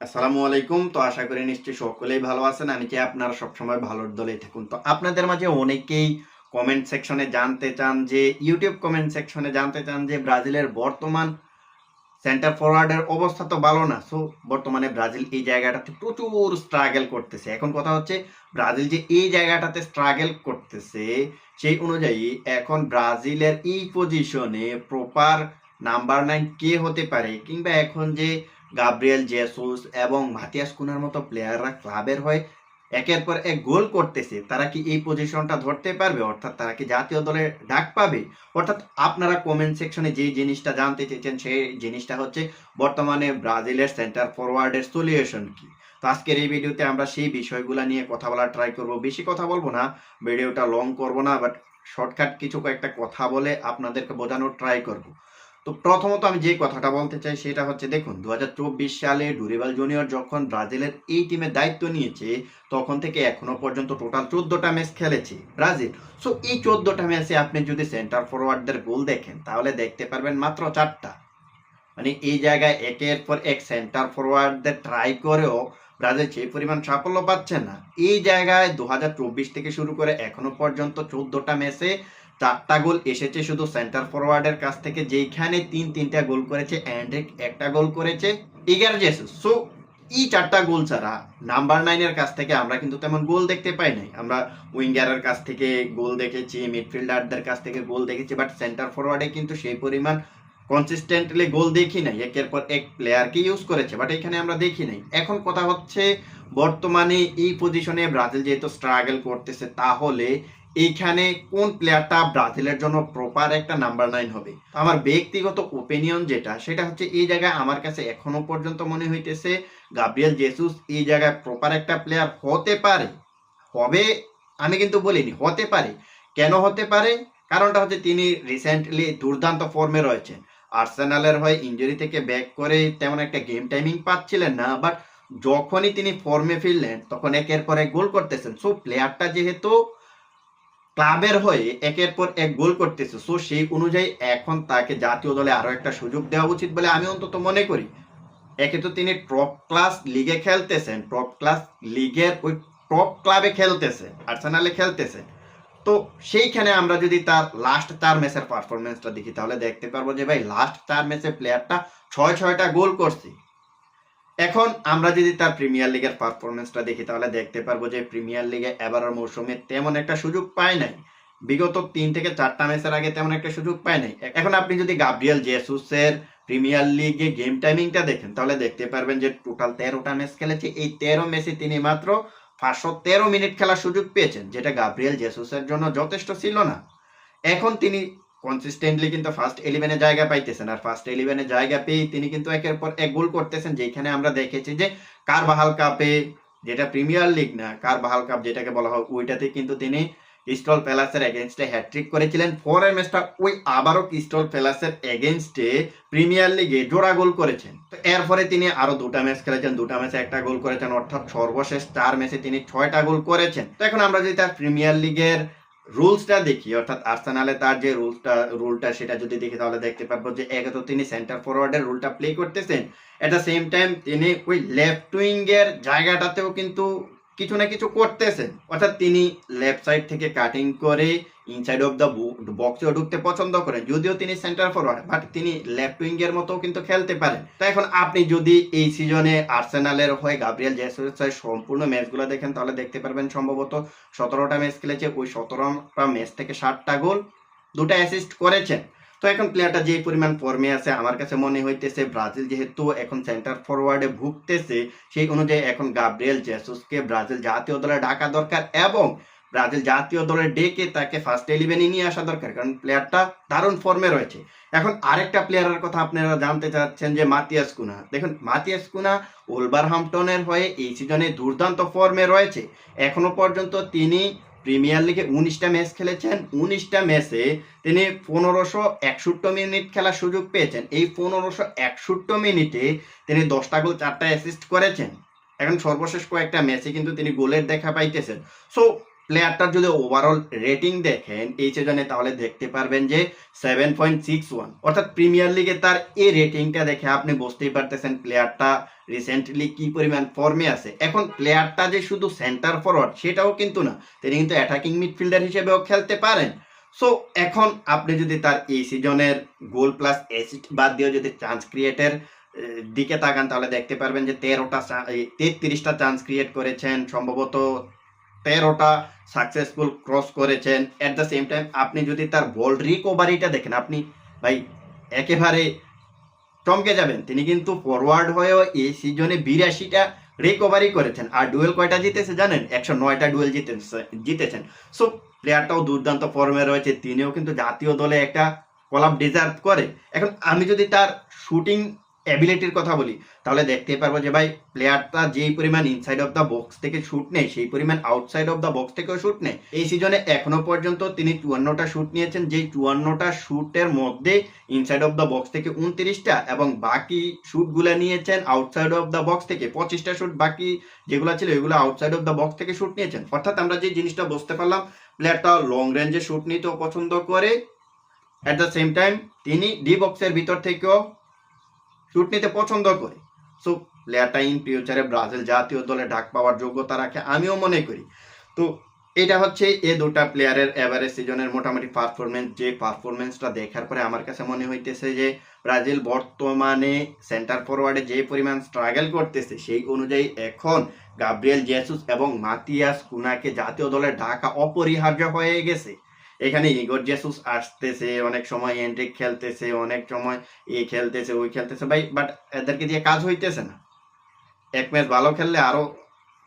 আসসালামু আলাইকুম। তো আশা করি নিশ্চয়ই সকলেই ভালো আছেন। আমি চাই আপনারা সবসময় ভালোর দলেই থাকুন। তো আপনাদের মাঝে অনেকেই কমেন্ট সেকশনে জানতে চান যে ইউটিউব কমেন্ট সেকশনে জানতে চান যে, ব্রাজিলের বর্তমান সেন্টার ফরওয়ার্ডের অবস্থা তো ভালো না। সো বর্তমানে ব্রাজিল এই জায়গাটাতে প্রচুর স্ট্রাগল করতেছে। এখন কথা হচ্ছে, ব্রাজিল যে এই জায়গাটাতে স্ট্রাগল করতেছে, সেই অনুযায়ী এখন ব্রাজিলের এই পজিশনে প্রপার নাম্বার নাইন কে হতে পারে, কিংবা এখন যে গাব্রিয়েল জেসুস এবং মাতিয়াস কুনার মতো প্লেয়াররা ক্লাবের হয়ে একের পর এক গোল করতেছে, তারা কি এই পজিশনটা ধরতে পারবে? অর্থাৎ তারা কি জাতীয় দলে ডাক পাবে? অর্থাৎ আপনারা কমেন্ট সেকশনে যে জিনিসটা জানতে চেয়েছেন, সেই জিনিসটা হচ্ছে বর্তমানে ব্রাজিলের সেন্টার ফরওয়ার্ডের সলিউশন কি? তো আজকের এই ভিডিওতে আমরা সেই বিষয়গুলো নিয়ে কথা বলার ট্রাই করব। বেশি কথা বলব না, ভিডিওটা লং করব না বাট শর্টকাট কিছু কয়েকটা কথা বলে আপনাদেরকে বোঝানোর ট্রাই করব। তো প্রথমত আমি যে কথাটা বলতে চাই সেটা হচ্ছে, দেখুন, দুহাজার চব্বিশ সালে ডুরিবাল জুনিয়র যখন ব্রাজিলের এই টিমের দায়িত্ব নিয়েছে, তখন থেকে এখনও পর্যন্ত টোটাল চোদ্দটা ম্যাচ খেলেছে ব্রাজিল। সো এই চোদ্দটা ম্যাচে আপনি যদি সেন্টার ফরওয়ার্ডদের গোল দেখেন, তাহলে দেখতে পারবেন মাত্র চারটা। মানে এই জায়গায় একের পর এক সেন্টার ফরওয়ার্ডদের ট্রাই করেও ব্রাজিল সেই পরিমাণ সাফল্য পাচ্ছে না। এই জায়গায় দু হাজার চব্বিশ থেকে শুরু করে এখনও পর্যন্ত চোদ্দটা ম্যাচে চারটা গোল এসেছে শুধু সেন্টার ফরওয়ার্ডের কাছ থেকে যেখানে তিন তিনটা গোল করেছে অ্যান্ড্রিক একটা গোল করেছে ইগার জেসুস সো এই চারটা গোল ছাড়া নাম্বার নাইনের কাছ থেকে আমরা কিন্তু তেমন গোল দেখতে পাই নাই। আমরা উইঙ্গারের কাছ থেকে গোল দেখেছি মিডফিল্ডারদের কাছ থেকে গোল দেখেছি বাট সেন্টার ফরওয়ার্ডে কিন্তু সেই পরিমাণ কনসিস্টেন্টলি গোল দেখি নাই। একের পর এক প্লেয়ারকে ইউজ করেছে বাট এখানে আমরা দেখি নাই। এখন কথা হচ্ছে, বর্তমানে এই পজিশনে ব্রাজিল যেহেতু স্ট্রাগল করতেছে, তাহলে এইখানে কোন প্লেয়ারটা ব্রাজিলের জন্য প্রপার একটা নাম্বার নাইন হবে? আমার ব্যক্তিগত ওপিনিয়ন যেটা, সেটা হচ্ছে এই জায়গায় আমার কাছে এখনও পর্যন্ত মনে হইতেছে গাব্রিয়েল জেসুস এই জায়গায় প্রপার একটা প্লেয়ার হতে পারে। হবে, আমি কিন্তু বলিনি, হতে পারে। কেন হতে পারে? কারণটা হচ্ছে তিনি রিসেন্টলি দুর্দান্ত ফর্মে রয়েছেন। আর্সেনালের হয়ে ইঞ্জুরি থেকে ব্যাক করে তেমন একটা গেম টাইমিং পাচ্ছিলেন না বাট যখনই তিনি ফর্মে ফিরলেন, তখন একের পর এক গোল করতেছেন। সো প্লেয়ারটা যেহেতু ক্লাবের হয়ে একের পর এক গোল করতেছে। সো সেই অনুযায়ী এখন তাকে জাতীয় দলে আরও একটা সুযোগ দেওয়া উচিত বলে আমি অন্তত মনে করি। একে তো তিনি টপ ক্লাস লিগে খেলতেছেন। টপ ক্লাস লিগের ওই টপ ক্লাবে খেলতেছে আর্সেনালে খেলতেছে। তো সেইখানে আমরা যদি তার লাস্ট চার ম্যাচের পারফরমেন্সটা দেখি, তাহলে দেখতে পারব যে ভাই লাস্ট চার ম্যাচে প্লেয়ারটা ছয় ছয়টা গোল করছে। এখন আমরা যদি তার প্রিমিয়ার লিগের পারফরমেন্সটা দেখি, তাহলে দেখতে পারব যে প্রিমিয়ার লিগে এবারের মৌসুমে তেমন একটা সুযোগ পায় নাই। বিগত তিন থেকে চারটা ম্যাচের আগে তেমন একটা সুযোগ পায় নাই। এখন আপনি যদি গাব্রিয়েল জেসুসের প্রিমিয়ার লিগে গেম টাইমিংটা দেখেন, তাহলে দেখতে পারবেন যে টোটাল তেরোটা ম্যাচ খেলেছে। এই তেরো ম্যাচে তিনি মাত্র পাঁচশো তেরো মিনিট খেলার সুযোগ পেয়েছেন, যেটা গাব্রিয়েল জেসুসের জন্য যথেষ্ট ছিল না। এখন তিনি কনসিস্টেন্টলি কিন্তু ফার্স্ট ইলেভেনে জায়গা পাইতেছেন। আর ফার্স্ট ইলেভেনে জায়গা পেয়ে তিনি কিন্তু একের পর এক গোল করতেছেন যেখানে আমরা দেখেছি যে কারবাহাল কাপে যেটা প্রিমিয়ার লিগ না, কারবাহাল কাপ যেটাকে বলা হয়, ওইটাতে কিন্তু তিনি ক্রিস্টল প্যালাসের এগেনস্টে হ্যাট্রিক করেছিলেন। পরের ম্যাচটা ওই আবারও ক্রিস্টল প্যালাসের এগেনস্টে প্রিমিয়ার লিগে জোড়া গোল করেছেন। তো এরপরে তিনি আরও দুটা ম্যাচ খেলেছেন, দুটা ম্যাচে একটা গোল করেছেন, অর্থাৎ সর্বশেষ চার ম্যাচে তিনি ছয়টা গোল করেছেন। তো এখন আমরা যদি তার প্রিমিয়ার লিগের রুলসটা দেখি, অর্থাৎ আর্সেনালে তার যে রুলসটা, রুলটা সেটা যদি দেখি তাহলে দেখতে পারব যে একে তো তিনি সেন্টার ফরওয়ার্ডের রুলটা প্লে করতেছেন। এট দ্য সেম টাইম তিনি ওই লেফট উইংয়ের জায়গাটাতেও কিন্তু কিছু না কিছু করতেছেন। অর্থাৎ তিনি লেফট সাইড থেকে কাটিং করে ইনসাইড অফ দ্য বক্সেও ঢুকতে পছন্দ করেন। যদিও তিনি সেন্টার ফরওয়ার্ড বাট তিনি লেফট উইং এর মতো কিন্তু খেলতে পারেন। তো এখন আপনি যদি এই সিজনে আর্সেনালের হয়ে গাব্রিয়েল জেসুসের সম্পূর্ণ ম্যাচগুলো দেখেন, তাহলে দেখতে পারবেন সম্ভবত সতেরোটা ম্যাচ খেলেছে। ওই সতেরোটা ম্যাচ থেকে ষাটটা গোল, দুটা অ্যাসিস্ট করেছেন। তো এখন প্লেয়ারটা যেই পরিমাণ ফর্মে আছে, আমার কাছে মনে হইতেছে ব্রাজিল যেহেতু এখন সেন্টার ফরওয়ার্ডে ভুগতেছে, সেই অনুযায়ী এখন গাব্রিয়েল জেসুসকে ব্রাজিল জাতীয় দলে ডাকা দরকার এবং ব্রাজিল জাতীয় দলে ডেকে তাকে ফার্স্ট ইলেভেনে নিয়ে আসা দরকার, কারণ প্লেয়ারটা দারুণ ফর্মে রয়েছে। এখন আরেকটা প্লেয়ারের কথা আপনারা জানতে চাচ্ছেন যে মাতিয়াস কুনা। দেখুন, মাতিয়াস কুনা ওলভারহাম্পটনের হয়ে এই সিজনে দুর্দান্ত ফর্মে রয়েছে। এখনও পর্যন্ত তিনি প্রিমিয়ার লিগে উনিশটা ম্যাচ খেলেছেন। উনিশটা ম্যাচে তিনি পনেরোশো একষট্টি মিনিট খেলার সুযোগ পেয়েছেন। এই পনেরোশো একষট্টি মিনিটে তিনি দশটা গোল, চারটা অ্যাসিস্ট করেছেন। এখন সর্বশেষ কয়েকটা ম্যাচে কিন্তু তিনি গোলের দেখা পাইতেছেন। সো প্লেয়ারটার যদি ওভারঅল রেটিং দেখেন, এই সিজনে তাহলে দেখতে পারবেন যে সেভেন পয়েন্ট সিক্স ওয়ান অর্থাৎ প্রিমিয়ার লিগে তার এই রেটিংটা দেখে আপনি বুঝতেই পারতেছেন প্লেয়ারটা রিসেন্টলি কি পরিমাণ ফর্মে আছে। এখন প্লেয়ারটা যে শুধু সেন্টার ফরওয়ার্ড সেটাও কিন্তু না, তিনি কিন্তু অ্যাটাকিং মিডফিল্ডার হিসেবেও খেলতে পারেন। সো এখন আপনি যদি তার এই সিজনের গোল প্লাস অ্যাসিস্ট বাদ দিয়েও যদি চান্স ক্রিয়েটের দিকে তাকান, তাহলে দেখতে পারবেন যে তেরোটা তেত্রিশটা চান্স ক্রিয়েট করেছেন, সম্ভবত তেরোটা সাকসেসফুল ক্রস করেছেন। অ্যাট দ্য সেম টাইম আপনি যদি তার বল রিকভারিটা দেখেন, আপনি ভাই একেবারে চমকে যাবেন। তিনি কিন্তু ফরওয়ার্ড হয়েও এই সিজনে বিরাশিটা রিকভারি করেছেন। আর ডুয়েল কয়টা জিতেছে জানেন? একশো নয়টা ডুয়েল জিতেছে, জিতেছেন। সো প্লেয়ারটাও দুর্দান্ত ফর্মে রয়েছে। তিনিও কিন্তু জাতীয় দলে একটা কলাপ ডিজার্ভ করে। এখন আমি যদি তার শুটিং অ্যাবিলিটির কথা বলি, তাহলে দেখতেই পারব যে ভাই প্লেয়ারটা যেই পরিমাণ ইনসাইড অফ দ্য বক্স থেকে শ্যুট নেই সেই পরিমাণ আউটসাইড অফ দ্য বক্স থেকেও শ্যুট নেই এই সিজনে এখনও পর্যন্ত তিনি চুয়ান্নটা শ্যুট নিয়েছেন, যেই চুয়ান্নটা শ্যুটের মধ্যে ইনসাইড অফ দ্য বক্স থেকে উনত্রিশটা এবং বাকি শুটগুলো নিয়েছেন আউটসাইড অফ দ্য বক্স থেকে পঁচিশটা শ্যুট বাকি যেগুলো ছিল এগুলো আউটসাইড অফ দ্য বক্স থেকে শ্যুট নিয়েছেন। অর্থাৎ আমরা যে জিনিসটা বুঝতে পারলাম প্লেয়ারটা লং রেঞ্জে শ্যুট নিতেও পছন্দ করে অ্যাট দ্য সেম টাইম তিনি ডি বক্সের ভিতর থেকেও শুট নিতে পছন্দ করে। সো প্লেয়ারটা ইন ফিউচারে ব্রাজিল জাতীয় দলে ডাক পাওয়ার যোগ্যতা রাখে, আমিও মনে করি। তো, এটা হচ্ছে এ দুটা প্লেয়ারের এভারেজ সিজনের মোটামুটি পারফরমেন্স যে পারফরমেন্সটা দেখার পরে আমার কাছে মনে হইতেছে যে ব্রাজিল বর্তমানে সেন্টার ফরওয়ার্ডে যে পরিমাণ স্ট্রাগল করতেছে, সেই অনুযায়ী এখন গাব্রিয়েল জেসুস এবং মাতিয়াস কুনাকে জাতীয় দলে ডাকা অপরিহার্য হয়ে গেছে। এখানে ইগর জেসুস আসতেছে, অনেক সময় এন্ট্রিক খেলতেছে, অনেক সময় এ খেলতেছে, ওই খেলতেছে। ভাই বাট এদেরকে দিয়ে কাজ হইতেছে না। এক ম্যাচ ভালো খেললে আরও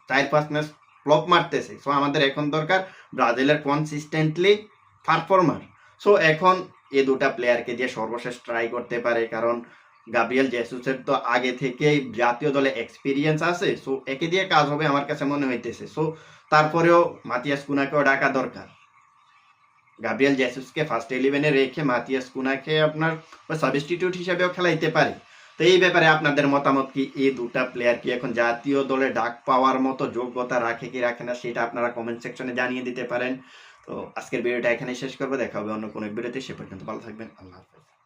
চার পাঁচ ম্যাচ ফ্লপ মারতেছে। সো আমাদের এখন দরকার ব্রাজিলের কনসিস্টেন্টলি পারফর্মার সো এখন এ দুটা প্লেয়ারকে দিয়ে সর্বশেষ ট্রাই করতে পারে, কারণ গাব্রিয়েল জেসুসের তো আগে থেকেই জাতীয় দলে এক্সপিরিয়েন্স আছে। সো একে দিয়ে কাজ হবে আমার কাছে মনে হইতেছে। সো তারপরেও মাতিয়াস কুনাকেও ডাকা দরকার। গাব্রিয়েল জেসুসকে ফার্স্ট ইলেভেনে রেখে, মাতিয়াস কুনাকে আপনার সাবস্টিটিউট হিসেবেও খেলাইতে পারে। তো এই ব্যাপারে আপনাদের মতামত কি? এই দুটা প্লেয়ার কি এখন জাতীয় দলে ডাক পাওয়ার মতো যোগ্যতা রাখে কি রাখে না, সেটা আপনারা কমেন্ট সেকশনে জানিয়ে দিতে পারেন। তো আজকের ভিডিওটা এখানে শেষ করব, দেখা হবে অন্য কোনো ভিডিওতে, সে পর্যন্ত ভালো থাকবেন, আল্লাহ হাফেজ।